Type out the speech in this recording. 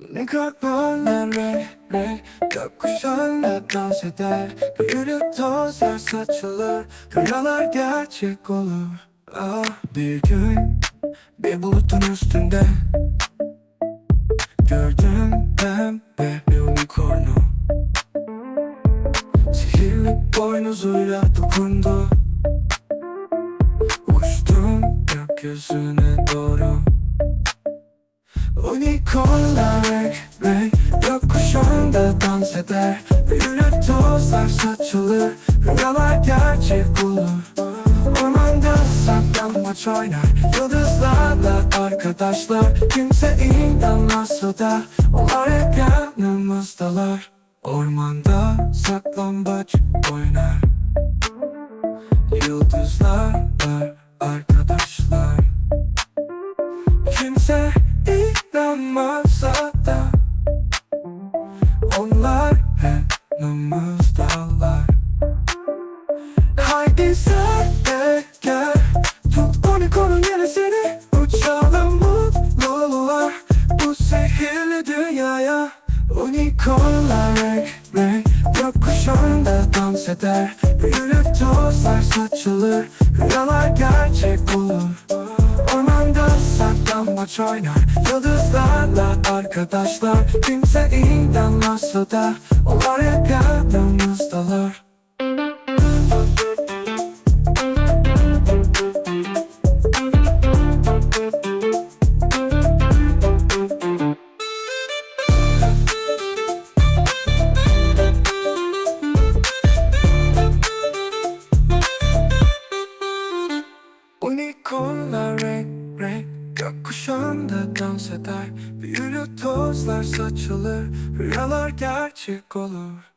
Unicornlar renk renk. Gökkuşağında dans eder. Büyülü tozlar saçılır. Rüyalar gerçek olur. Ah bir gün Bir bulutun üstünde. Gördüm pembe bir unicornu. Sihirli boynuzuyla dokundu. Uçtum gökyüzüne doğru. Unicornlar renk Gökkuşağında dans eder. Büyülü tozlar saçılır. Rüyalar gerçek olur. Ormanda saklanmaç oynar. Yıldızlarla arkadaşlar. Kimse inanmazsa da Onlar hep yanımızdalar. Ormanda saklambaç oynar yanımızdalar Haydi sen de gel. Tut unicornun yenisini. Uçalım mutluluğa. Bu sihirli dünyaya Unicornlar renk Gökkuşağında dans eder. Büyülü tozlar saçılır. Rüyalar gerçek olur saklambaç oynar. Yıldızlarla arkadaşlar. Kimse inanmazsa da Onlar hep yanımızdalar. Unicornlar renk renk Gökkuşağında dans eder. Büyülü tozlar saçılır. Rüyalar gerçek olur